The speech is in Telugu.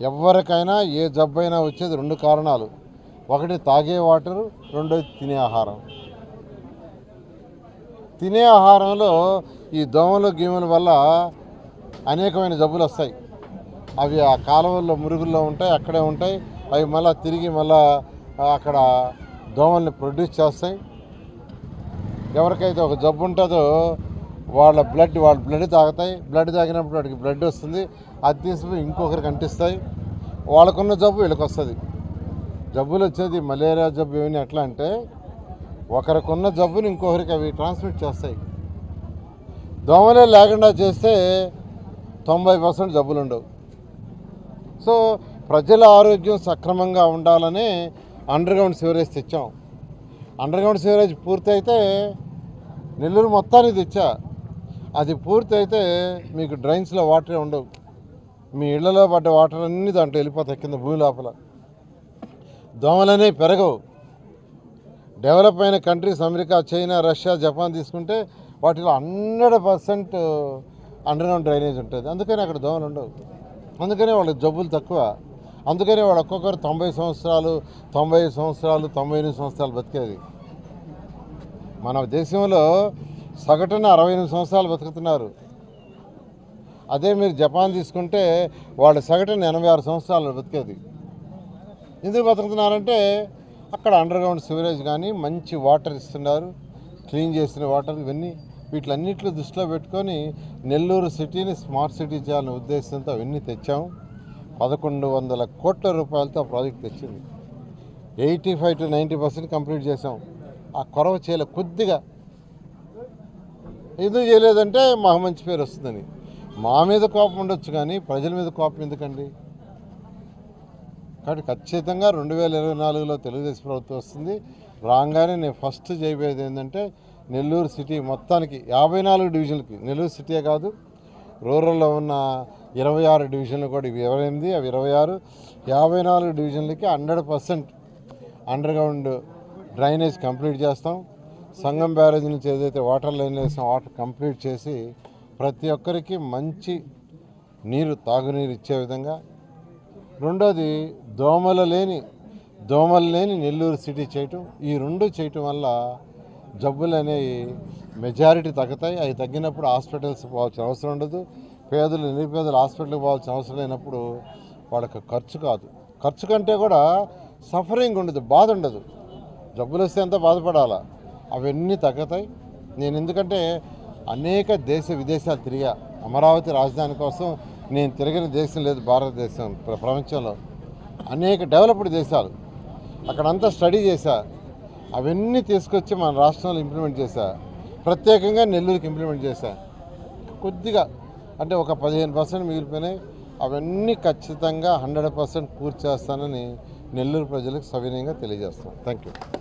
ఎవరికైనా ఏ జబ్బైనా వచ్చేది రెండు కారణాలు. ఒకటి తాగే వాటరు రెండోది తినే ఆహారం. తినే ఆహారంలో ఈ దోమలు గీమల వల్ల అనేకమైన జబ్బులు వస్తాయి. అవి ఆ కాలువల్లో మురుగుల్లో ఉంటాయి అక్కడే ఉంటాయి. అవి మళ్ళీ తిరిగి మళ్ళా అక్కడ దోమల్ని ప్రొడ్యూస్ చేస్తాయి. ఎవరికైతే ఒక జబ్బు ఉంటుందో వాళ్ళ బ్లడ్ వాళ్ళ బ్లడ్ తాగుతాయి. బ్లడ్ తాగినప్పుడు వాడికి బ్లడ్ వస్తుంది. అది తీసుకుని ఇంకొకరికి అంటిస్తాయి. వాళ్ళకున్న జబ్బు వీళ్ళకి వస్తుంది జబ్బులు వచ్చేది మలేరియా జబ్బు ఏమైనా ఎట్లా అంటే ఒకరికున్న జబ్బుని ఇంకొకరికి అవి ట్రాన్స్మిట్ చేస్తాయి. దోమలే లేకుండా చేస్తే తొంభై పర్సెంట్ జబ్బులు ఉండవు సో ప్రజల ఆరోగ్యం సక్రమంగా ఉండాలని అండర్గ్రౌండ్ సివరేజ్ తెచ్చాం. అండర్గ్రౌండ్ సివరేజ్ పూర్తయితే నెల్లూరు మొత్తానికి తెచ్చా. అది పూర్తయితే మీకు డ్రైన్స్లో వాటరే ఉండవు. మీ ఇళ్ళలో పడ్డ వాటర్ అన్నీ దాంట్లో వెళ్ళిపోతాయి కింద భూమి లోపల. దోమలనే పెరగవు. డెవలప్ అయిన countries America China Russia Japan తీసుకుంటే వాటిలో హండ్రెడ్ పర్సెంట్ అండర్గ్రౌండ్ డ్రైనేజ్ ఉంటుంది. అందుకని అక్కడ దోమలు ఉండవు. అందుకనే వాళ్ళ జబ్బులు తక్కువ. అందుకనే వాళ్ళు ఒక్కొక్కరు తొంభై సంవత్సరాలు తొంభై సంవత్సరాలు తొంభై ఎనిమిది సంవత్సరాలు బతికేది. మన దేశంలో సగటున అరవై ఎనిమిది సంవత్సరాలు బతుకుతున్నారు. అదే మీరు జపాన్ తీసుకుంటే వాళ్ళ సగటున ఎనభై ఆరు సంవత్సరాలు బతికేది. ఎందుకు బతుకుతున్నారంటే అక్కడ అండర్ గ్రౌండ్ సివరేజ్ కానీ మంచి వాటర్ ఇస్తున్నారు. క్లీన్ చేసిన వాటర్ ఇవన్నీ వీటిలన్నింటిలో దృష్టిలో పెట్టుకొని నెల్లూరు సిటీని స్మార్ట్ సిటీ చేయాలనే ఉద్దేశంతో అవన్నీ తెచ్చాము పదకొండు వందల కోట్ల రూపాయలతో ఆ ప్రాజెక్ట్ తెచ్చింది. Eighty five to ninety percent complete చేసాం ఆ కొరవ చేయాలి కొద్దిగా ఎందుకు చేయలేదంటే మాకు మంచి పేరు వస్తుందని. మా మీద కోపం ఉండొచ్చు కానీ ప్రజల మీద కోపం ఎందుకండి? కాబట్టి ఖచ్చితంగా రెండు వేల ఇరవై నాలుగులో తెలుగుదేశం ప్రభుత్వం వస్తుంది. రాగానే నేను ఫస్ట్ చేయబోయేది ఏంటంటే నెల్లూరు సిటీ మొత్తానికి యాభై నాలుగు డివిజన్లకి. నెల్లూరు సిటీయే కాదు రూరల్లో ఉన్న ఇరవై ఆరు డివిజన్లు కూడా ఇవి ఇరవై ఎనిమిది అవి ఇరవై ఆరు. యాభై నాలుగు డివిజన్లకి hundred percent under ground drainage complete చేస్తాం. సంగం బ్యారేజ్ నుంచి ఏదైతే వాటర్ లైన్ వేసిన వాటర్ కంప్లీట్ చేసి ప్రతి ఒక్కరికి మంచి నీరు తాగునీరు ఇచ్చే విధంగా. రెండోది దోమలు లేని దోమలు లేని నెల్లూరు సిటీ చేయటం. ఈ రెండు చేయటం వల్ల జబ్బులు అనేవి మెజారిటీ తగ్గుతాయి. అవి తగ్గినప్పుడు హాస్పిటల్స్ పోవాల్సిన అవసరం ఉండదు. పేదలు నిరుపేదలు హాస్పిటల్కి పోవాల్సిన అవసరం లేనప్పుడు వాళ్ళకి ఖర్చు కాదు. ఖర్చు కంటే కూడా సఫరింగ్ ఉండదు బాధ ఉండదు. జబ్బులు వస్తే ఎంత బాధపడాలా? అవన్నీ తగ్గుతాయి. నేను ఎందుకంటే అనేక దేశ విదేశాలు తిరిగా. అమరావతి రాజధాని కోసం నేను తిరగని దేశం లేదు భారతదేశం ప్ర- ప్రపంచంలో. అనేక డెవలప్డ్ దేశాలు. అక్కడంతా స్టడీ చేశా. అవన్నీ తీసుకొచ్చి మన రాష్ట్రంలో ఇంప్లిమెంట్ చేశా. ప్రత్యేకంగా నెల్లూరుకి ఇంప్లిమెంట్ చేశా. కొద్దిగా అంటే ఒక పదిహేను పర్సెంట్ మిగిలిపోయినాయి. అవన్నీ ఖచ్చితంగా హండ్రెడ్ పర్సెంట్ పూర్తి చేస్తానని నెల్లూరు ప్రజలకు సవినయంగా తెలియజేస్తాను థ్యాంక్ యూ